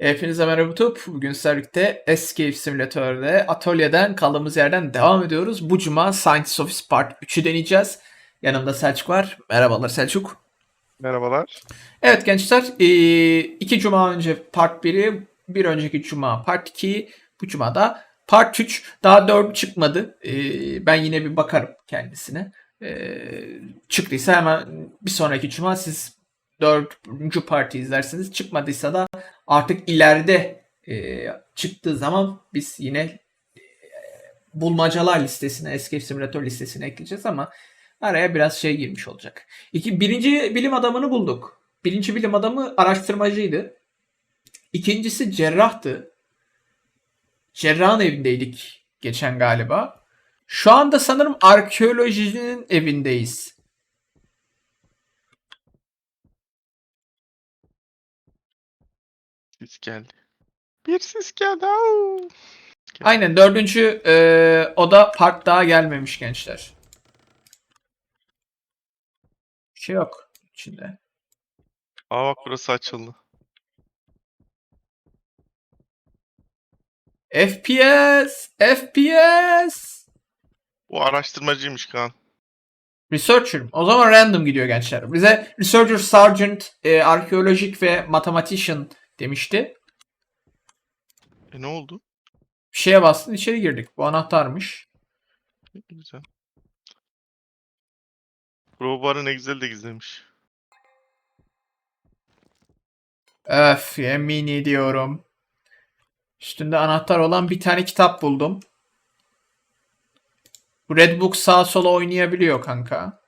Hepinize merhaba YouTube. Bugün Servik'te Escape Simülatör'de atölyeden kaldığımız yerden devam ediyoruz. Bu cuma Science Office Part 3'ü deneyeceğiz. Yanımda Selçuk var. Merhabalar Selçuk. Merhabalar. Evet gençler, eee, iki cuma önce Part 1'i, bir önceki cuma Part 2'yi, bu cuma da Part 3. Daha 4 çıkmadı. Eee, ben yine bir bakarım kendisine. Eee, çıktıysa hemen bir sonraki cuma siz dördüncü parti izlersiniz. Çıkmadıysa da artık ileride eee, çıktığı zaman biz yine eee, bulmacalar listesine, Escape Simulator listesine ekleyeceğiz ama araya biraz şey girmiş olacak. İki, birinci bilim adamını bulduk. Birinci bilim adamı araştırmacıydı. İkincisi cerrahtı. Cerrahın evindeydik geçen galiba. Şu anda sanırım arkeolojinin evindeyiz. Sis geldi. Bir sis geldi. Au. Aynen dördüncü e, oda park daha gelmemiş gençler. Bir şey yok içinde. Aa bak burası açıldı. FPS! FPS! Bu araştırmacıymış Kaan. Researcher. O zaman random gidiyor gençler. Bize Researcher Sergeant, e, arkeolojik ve mathematician demişti. E ne oldu? Bir şeye bastın içeri girdik. Bu anahtarmış. Güzel. Crowbar'ı ne güzel de gizlemiş. Öf yemin ediyorum. Üstünde anahtar olan bir tane kitap buldum. Bu Red Book sağa sola oynayabiliyor kanka.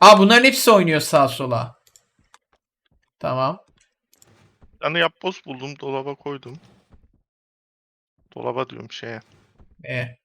Aa bunların hepsi oynuyor sağa sola. Tamam. Tane yapboz buldum. Dolaba koydum. Dolaba diyorum şeye. E,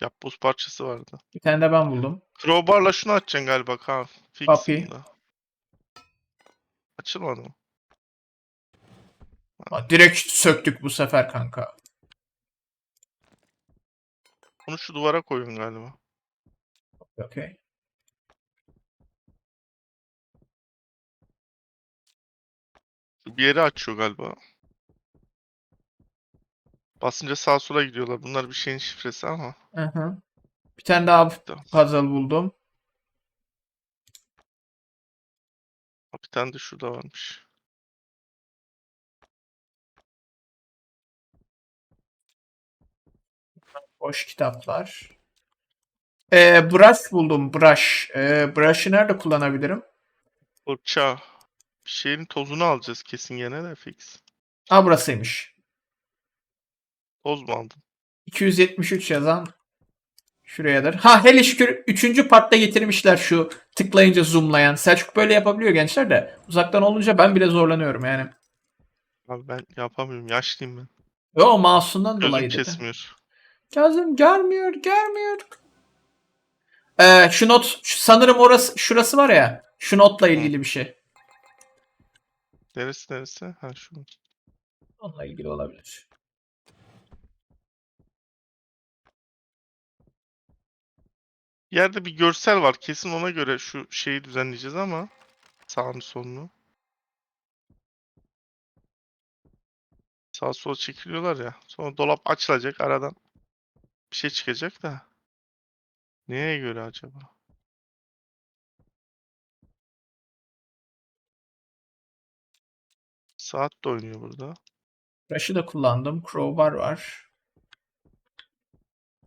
Yapboz parçası vardı. bir tane de ben buldum. Crowbar'la şunu açacaksın galiba Kaan. Fix bunda. Açılmadı mı? Direkt söktük bu sefer kanka. Bunu şu duvara koyun galiba. Okey. Bir yeri açıyor galiba. Basınca sağa sola gidiyorlar. Bunlar bir şeyin şifresi ama. Hı hı. Bir tane daha puzzle buldum. Bir tane de şurada varmış. Boş kitaplar. Ee, brush buldum. Brush. Ee, brush'ı nerede kullanabilirim? Fırça. Bir şeyin tozunu alacağız kesin gene de fix. Aa burasıymış. Toz mu aldın? 273 yazan şurayadır. Ha hele şükür 3. partta getirmişler şu tıklayınca zoomlayan. Selçuk böyle yapabiliyor gençler de. Uzaktan olunca ben bile zorlanıyorum yani. Abi ben yapamıyorum. Yaşlıyım ben. Yo mouse'undan Gözüm dolayı dedi. kesmiyor. Gözüm görmüyor, görmüyor. Ee, şu not, şu- sanırım orası, şurası var ya. Şu notla ilgili bir şey. Neresi neresi? Ha şu. Onunla ilgili olabilir. Yerde bir görsel var. Kesin ona göre şu şeyi düzenleyeceğiz ama. Sağını solunu. Sağa sola çekiliyorlar ya. Sonra dolap açılacak aradan. Bir şey çıkacak da. Neye göre acaba? Saat de oynuyor burada. Rush'ı da kullandım. Crowbar var.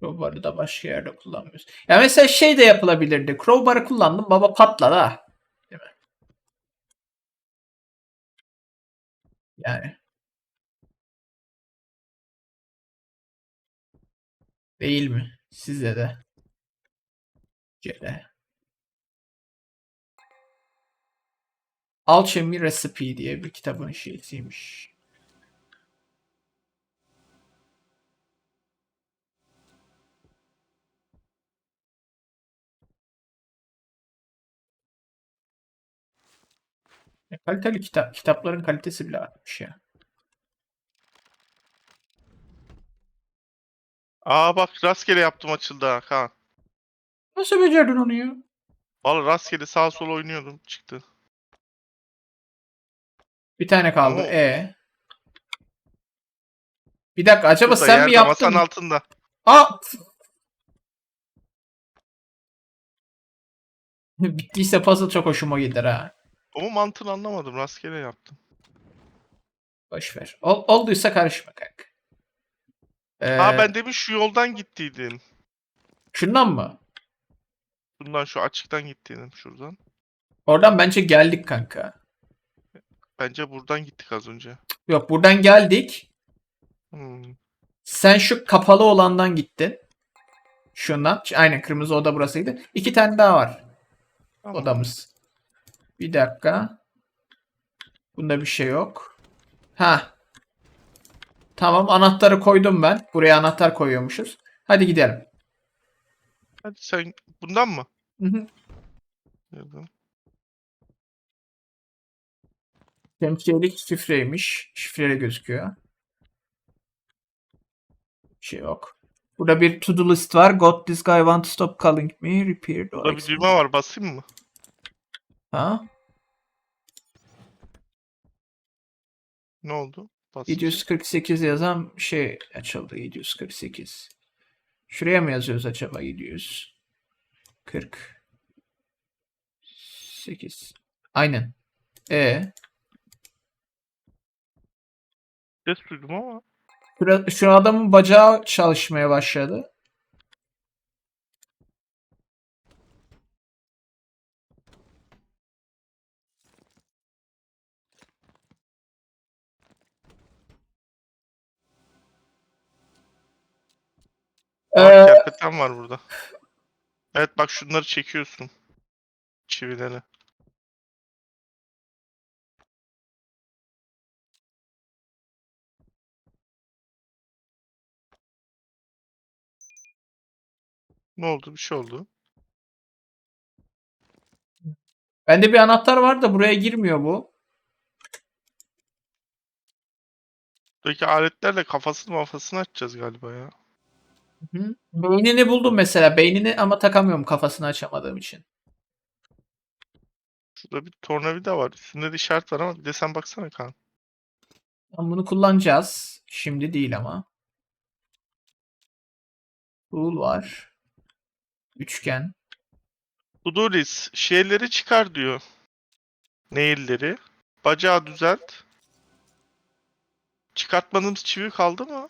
Crowbar'ı da başka yerde kullanmıyoruz. Ya mesela şey de yapılabilirdi. Crowbar'ı kullandım. Baba patladı ha. Değil mi? Yani. Değil mi? Size de. Gele. Alchemy Recipe diye bir kitabın şeysiymiş. E, kaliteli kitap. Kitapların kalitesi bile artmış ya. Aa bak rastgele yaptım açıldı ha Kaan. Nasıl becerdin onu ya? Vallahi rastgele sağa sola oynuyordum çıktı. Bir tane kaldı. Ama- E. Bir dakika acaba Burada sen mi yerde, yaptın? Masanın altında. Aa! Bittiyse puzzle çok hoşuma gider ha. Ama mantığını anlamadım. Rastgele yaptım. Boş ver. Ol- olduysa karışma kanka. Ee, Ha ben demin şu yoldan gittiydim. Şundan mı? Bundan şu açıktan gittiydim şuradan. Oradan bence geldik kanka. Bence buradan gittik az önce. Yok buradan geldik. Hmm. Sen şu kapalı olandan gittin. Şundan. Aynen kırmızı oda burasıydı. İki tane daha var Tamam. odamız. Bir dakika. Bunda bir şey yok. Ha. Tamam anahtarı koydum ben. Buraya anahtar koyuyormuşuz. Hadi gidelim. Hadi sen bundan mı? Hı hı. Şemsiyelik şifreymiş. Şifreli gözüküyor. Bir şey yok. Burada bir to-do list var. Got this guy want to stop calling me. Repair Burada bir düğme var. Basayım mı? Ha? Ne oldu? Bas. 748 yazan şey açıldı. 748. Şuraya mı yazıyoruz acaba 748? Aynen. E Ses duydum ama. Şura- şu adamın bacağı çalışmaya başladı. Ee, kerpeten var burada. Evet bak şunları çekiyorsun. Çivileri. Ne oldu? Bir şey oldu. bende bir anahtar var da buraya girmiyor bu. Buradaki aletlerle kafasını mafasını açacağız galiba ya. Hı. Beynini buldum mesela. Beynini ama takamıyorum kafasını açamadığım için. Şurada bir tornavida var. Üstünde de işaret var ama bir de sen baksana Kaan. Ama bunu kullanacağız. Şimdi değil ama. Tool var. Üçgen. To-do list. Şeyleri çıkar diyor. Nail'leri. Bacağı düzelt. Çıkartmadığımız çivi kaldı mı?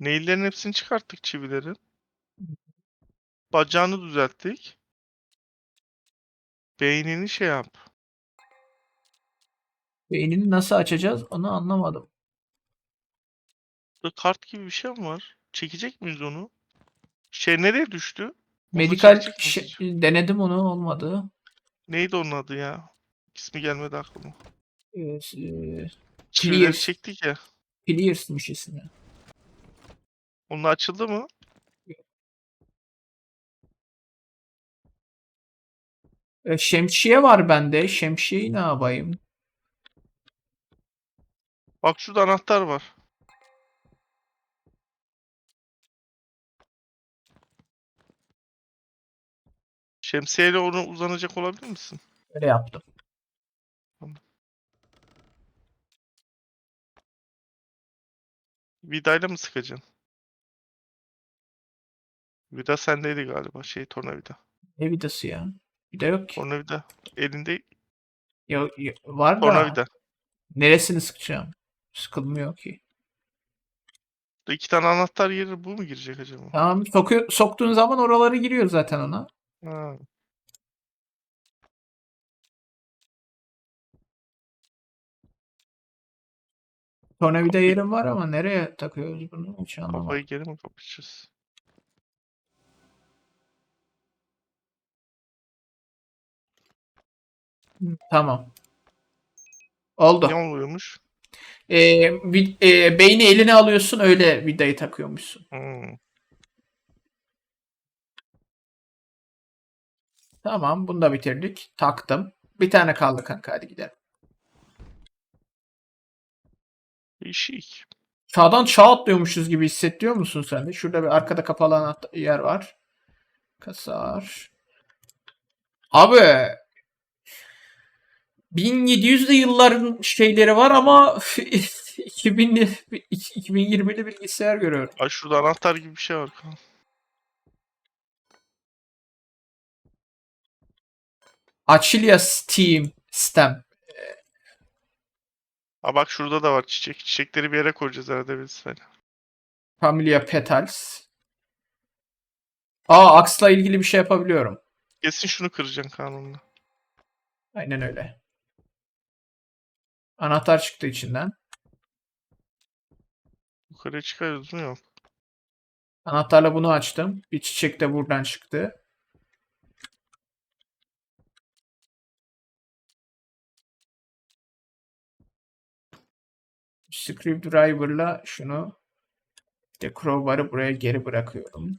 Nail'lerin hepsini çıkarttık çivilerin. Bacağını düzelttik. Beynini şey yap. Beynini nasıl açacağız onu anlamadım. Burada kart gibi bir şey mi var? Çekecek miyiz onu? Şey nereye düştü? Onu Medikal şey- denedim onu olmadı. Neydi onun adı ya? İsmi gelmedi aklıma. Evet, e, Çivileri Clear. çektik ya. Clears'mış ismi. Onun açıldı mı? E, şemsiye var bende. Şemsiyeyi ne yapayım? Bak şurada anahtar var. Şemsiyeyle onu uzanacak olabilir misin? Öyle yaptım. Vidayla mı sıkacaksın? Vida sendeydi galiba. Şey tornavida. Ne vidası ya? Vida yok ki. Tornavida. Elinde Ya, ya- var da tornavida. neresini sıkacağım? Sıkılmıyor ki. İki tane anahtar yeri bu mu girecek acaba? Tamam sokuyor, soktuğun zaman oraları giriyor zaten ona. Ha. Tornavida yerim var ama nereye takıyoruz bunu hiç anlamadım. Kafayı geri mi kapatacağız? Tamam. Oldu. Ne oluyormuş? Ee, vid- e, beyni eline alıyorsun öyle vidayı takıyormuşsun. Hmm. Tamam bunu da bitirdik. Taktım. Bir tane kaldı kanka hadi gidelim. Değişik. Çağdan çağ atlıyormuşuz gibi hissediyor musun sen de? Şurada bir arkada kapalı yer var. Kasar. Abi 1700'lü yılların şeyleri var ama 2000'li 2020'li bilgisayar görüyorum. Ay şurada anahtar gibi bir şey var. Achilles Steam Stem. Aa bak şurada da var çiçek. Çiçekleri bir yere koyacağız herhalde biz. Hani. Familia Petals. Aa Axe'la ilgili bir şey yapabiliyorum. Kesin şunu kıracaksın kanunla. Aynen öyle. Anahtar çıktı içinden. Yukarıya çıkarıyoruz mu? Yok. Anahtarla bunu açtım. Bir çiçek de buradan çıktı. Screwdriver'la şunu de crowbar'ı buraya geri bırakıyorum.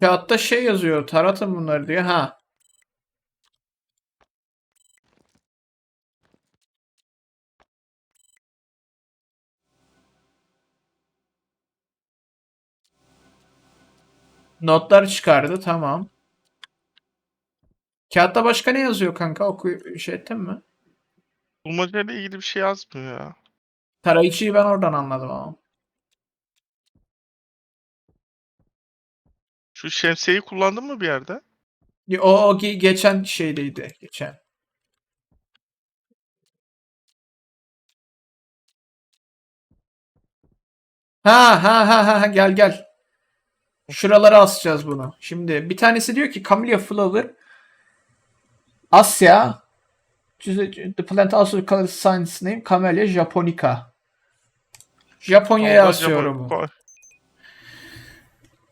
Kağıtta şey yazıyor. Taratın bunları diye. Ha. Notlar çıkardı. Tamam. Kağıtta başka ne yazıyor kanka? Oku şey ettin mi? Bulmacayla ilgili bir şey yazmıyor ya. Tarayıcıyı ben oradan anladım ama. Şu şemsiyeyi kullandın mı bir yerde? O, o ge- geçen şeydeydi. Geçen. Ha ha ha ha, gel gel. Şuralara asacağız bunu. Şimdi bir tanesi diyor ki Camellia flower Asya The plant also called science name Camellia japonica. Japonya'ya asıyorum. Japon-.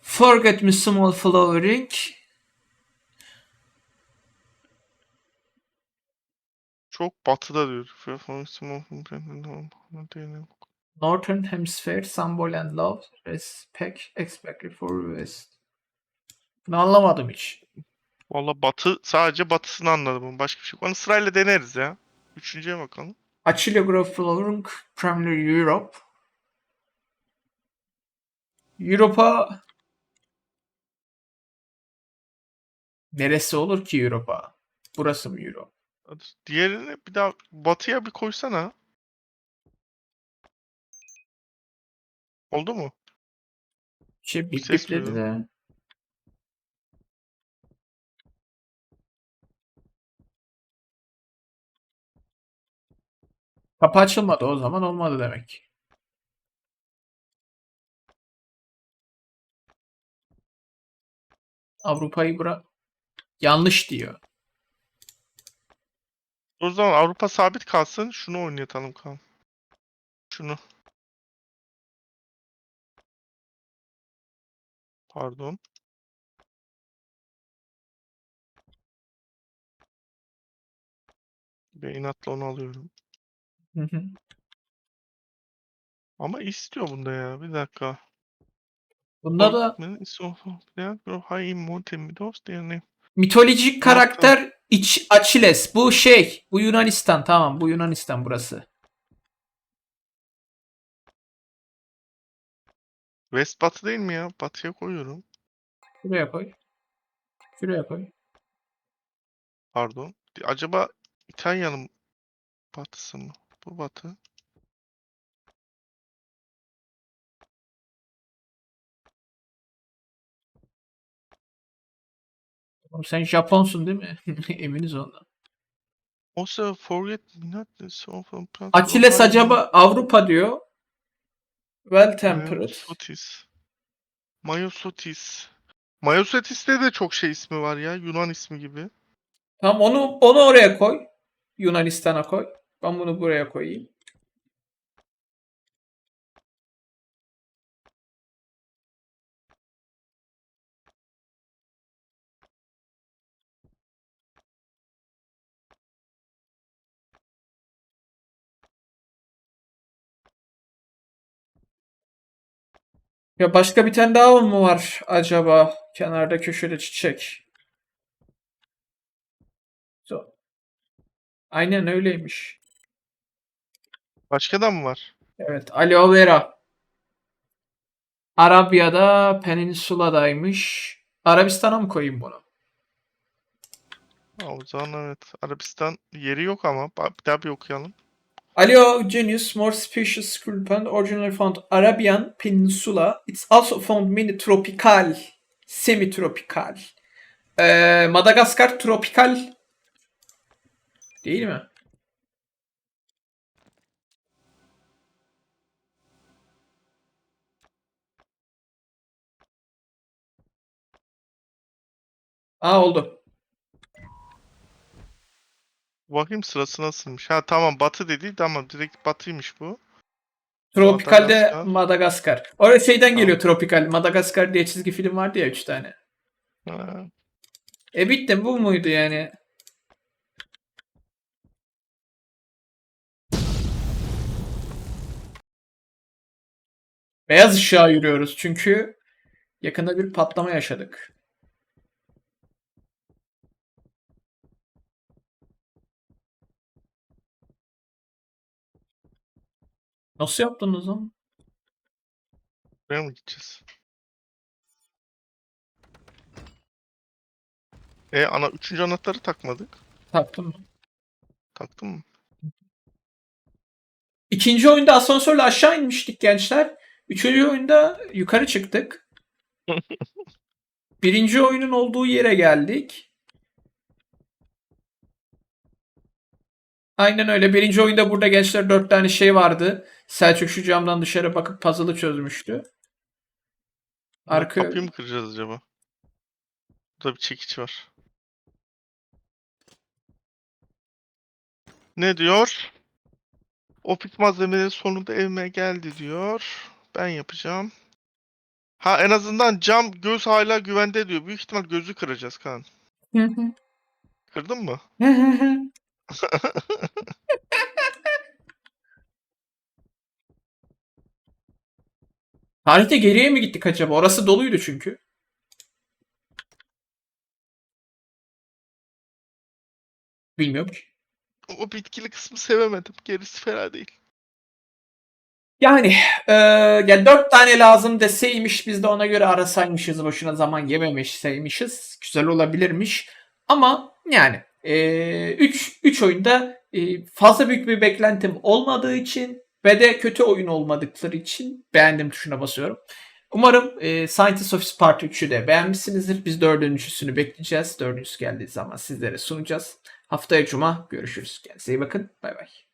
Forget me small flowering. Çok batıda diyor. Northern Hemisphere, symbol and love, respect, expected for West. Bunu anlamadım hiç. Valla batı sadece batısını anladım. Başka bir şey. yok. Onu sırayla deneriz ya. Üçüncüye bakalım. Achille Grove Flowering, primarily Europe. Europa Neresi olur ki Europa? Burası mı? Hadi Diğerini bir daha batıya bir koysana. Oldu mu? Şey bip ses bipledi duyuyorum. de. Kapı açılmadı o zaman olmadı demek. Avrupa'yı bırak. Yanlış diyor. O zaman Avrupa sabit kalsın. Şunu oynatalım kan. Şunu. Pardon. İnatla onu alıyorum. Hı hı. Ama istiyor bunda ya. Bir dakika. Bunda da mitolojik karakter İç Achilles. Bu şey. Bu Yunanistan. Tamam. Bu Yunanistan burası. West batı değil mi ya? Batıya koyuyorum. Şuraya koy. Şuraya koy. Pardon. Acaba İtalya'nın batısı mı? Bu batı. Oğlum sen Japonsun değil mi? Eminiz ondan. Also forget not the song from Achilles acaba Avrupa diyor. Well tempered. Mayosotis. Mayosotis. Mayosotis'te de çok şey ismi var ya. Yunan ismi gibi. Tamam onu onu oraya koy. Yunanistan'a koy. Ben bunu buraya koyayım. Ya başka bir tane daha mı var acaba? Kenarda köşede çiçek. So. Aynen öyleymiş. Başka da mı var? Evet, aloe vera. Arabya'da Peninsula'daymış. Arabistan'a mı koyayım bunu? O zaman evet. Arabistan yeri yok ama. Bir daha bir okuyalım. Aleo genus more species sculpin originally found Arabian Peninsula. It's also found many tropical, semi-tropical. Ee, Madagaskar tropikal değil mi? Aa oldu. Bakayım sırası nasılmış. Ha tamam batı dedi. Tamam direkt batıymış bu. Tropikalde Madagaskar. Madagaskar. Oraya şeyden geliyor tropikal. Madagaskar diye çizgi film vardı ya 3 tane. Ha, E bitti bu muydu yani? Beyaz ışığa yürüyoruz çünkü yakında bir patlama yaşadık. Nasıl yaptınız lan? buraya mı gideceğiz? E ana üçüncü anahtarı takmadık. Taktım mı? Taktın mı? İkinci oyunda asansörle aşağı inmiştik gençler. Üçüncü oyunda yukarı çıktık. Birinci oyunun olduğu yere geldik. Aynen öyle. Birinci oyunda burada gençler dört tane şey vardı. Selçuk şu camdan dışarı bakıp puzzle'ı çözmüştü. Arka... Kapıyı mı kıracağız acaba? Burada bir çekiç var. Ne diyor? Optik malzemeleri sonunda evime geldi diyor. Ben yapacağım. Ha en azından cam göz hala güvende diyor. Büyük ihtimal gözü kıracağız Kaan. Kırdın mı? Tarihte geriye mi gittik acaba? Orası doluydu çünkü. Bilmiyorum ki. O bitkili kısmı sevemedim. Gerisi fena değil. Yani eee ya dört tane lazım deseymiş biz de ona göre arasaymışız boşuna zaman yememişseymişiz. Güzel olabilirmiş. Ama yani eee 3 3 oyunda eee, fazla büyük bir beklentim olmadığı için ve de kötü oyun olmadıkları için beğendim tuşuna basıyorum. Umarım eee Scientist Office Part 3'ü de beğenmişsinizdir. Biz dördüncüsünü bekleyeceğiz. Dördüncüsü geldiği zaman sizlere sunacağız. Haftaya Cuma görüşürüz. Kendinize iyi bakın. Bay bay.